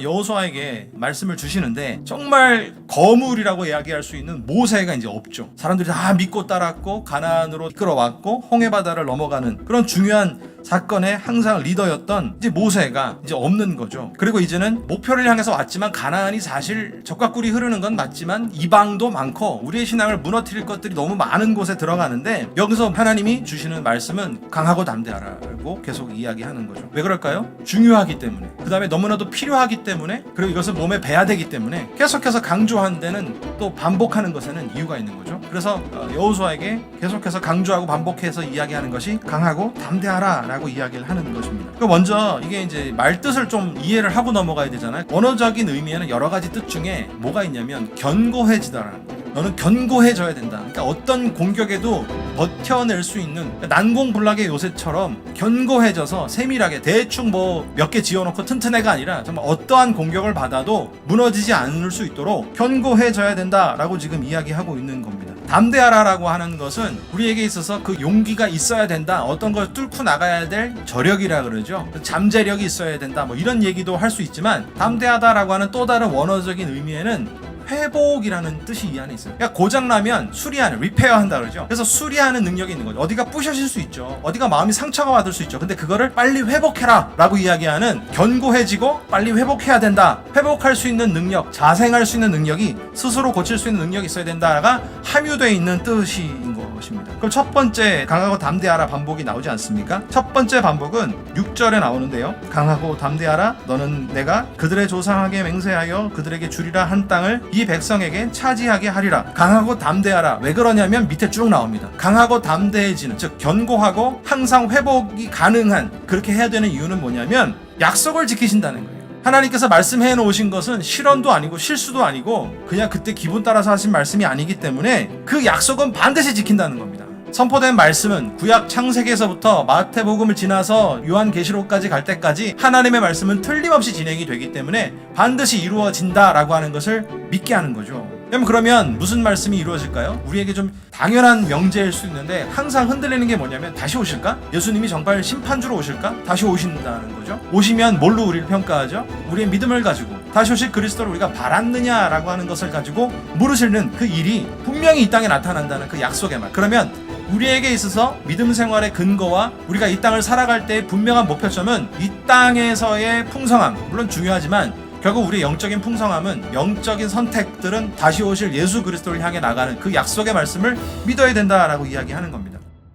여호수아에게 말씀을 주시는데 정말 거물이라고 이야기할 수 있는 모세가 이제 없죠. 사람들이 다 믿고 따랐고 가나안으로 끌어왔고 홍해 바다를 넘어가는 그런 중요한 사건의 항상 리더였던 이제 모세가 이제 없는 거죠. 그리고 이제는 목표를 향해서 왔지만 가나안이 사실 적과 꿀이 흐르는 건 맞지만 이방도 많고 우리의 신앙을 무너뜨릴 것들이 너무 많은 곳에 들어가는데 여기서 하나님이 주시는 말씀은 강하고 담대하라고 계속 이야기하는 거죠. 왜 그럴까요? 중요하기 때문에. 그 다음에 너무나도 필요하기 때문에 그리고 이것은 몸에 배야 되기 때문에 계속해서 강조한 데는 또 반복하는 것에는 이유가 있는 거죠. 그래서 어, 여호수아에게 계속해서 강조하고 반복해서 이야기하는 것이 강하고 담대하라라고 이야기를 하는 것입니다. 그 먼저 이게 이제 말 뜻을 좀 이해를 하고 넘어가야 되잖아요. 언어적인 의미에는 여러 가지 뜻 중에 뭐가 있냐면 견고해지다라는 거예요. 너는 견고해져야 된다. 그러니까 어떤 공격에도 버텨낼 수 있는 난공불락의 요새처럼 견고해져서 세밀하게 대충 뭐 몇 개 지어놓고 튼튼해가 아니라 정말 어떠한 공격을 받아도 무너지지 않을 수 있도록 견고해져야 된다라고 지금 이야기하고 있는 겁니다. 담대하라라고 하는 것은 우리에게 있어서 그 용기가 있어야 된다. 어떤 걸 뚫고 나가야 될 저력이라 그러죠. 잠재력이 있어야 된다. 뭐 이런 얘기도 할 수 있지만 담대하다라고 하는 또 다른 원어적인 의미에는 회복이라는 뜻이 이 안에 있어요. 그러니까 고장나면 수리하는, 리페어한다 그러죠. 그래서 수리하는 능력이 있는 거죠. 어디가 부셔질 수 있죠. 어디가 마음이 상처가 받을 수 있죠. 근데 그거를 빨리 회복해라 라고 이야기하는 견고해지고 빨리 회복해야 된다. 회복할 수 있는 능력, 자생할 수 있는 능력이 스스로 고칠 수 있는 능력이 있어야 된다가 함유되어 있는 뜻인 것입니다. 그럼 첫 번째 강하고 담대하라 반복이 나오지 않습니까? 첫 번째 반복은 6절에 나오는데요. 강하고 담대하라 너는 내가 그들의 조상에게 맹세하여 그들에게 주리라 한 땅을 이 백성에게 차지하게 하리라. 강하고 담대하라. 왜 그러냐면 밑에 쭉 나옵니다. 강하고 담대해지는 즉 견고하고 항상 회복이 가능한 그렇게 해야 되는 이유는 뭐냐면 약속을 지키신다는 거예요. 하나님께서 말씀해 놓으신 것은 실언도 아니고 실수도 아니고 그냥 그때 기분 따라서 하신 말씀이 아니기 때문에 그 약속은 반드시 지킨다는 겁니다. 선포된 말씀은 구약 창세기에서부터 마태복음을 지나서 요한계시록까지 갈 때까지 하나님의 말씀은 틀림없이 진행이 되기 때문에 반드시 이루어진다라고 하는 것을 믿게 하는 거죠. 그럼 그러면 무슨 말씀이 이루어질까요? 우리에게 좀 당연한 명제일 수 있는데 항상 흔들리는 게 뭐냐면 다시 오실까? 예수님이 정말 심판주로 오실까? 다시 오신다는 거죠. 오시면 뭘로 우리를 평가하죠? 우리의 믿음을 가지고 다시 오실 그리스도를 우리가 바랐느냐라고 하는 것을 가지고 물으시는 그 일이 분명히 이 땅에 나타난다는 그 약속의 말. 그러면 우리에게 있어서 믿음 생활의 근거와 우리가 이 땅을 살아갈 때의 분명한 목표점은 이 땅에서의 풍성함 물론 중요하지만 결국 우리의 영적인 풍성함은 영적인 선택들은 다시 오실 예수 그리스도를 향해 나가는 그 약속의 말씀을 믿어야 된다라고 이야기하는 겁니다.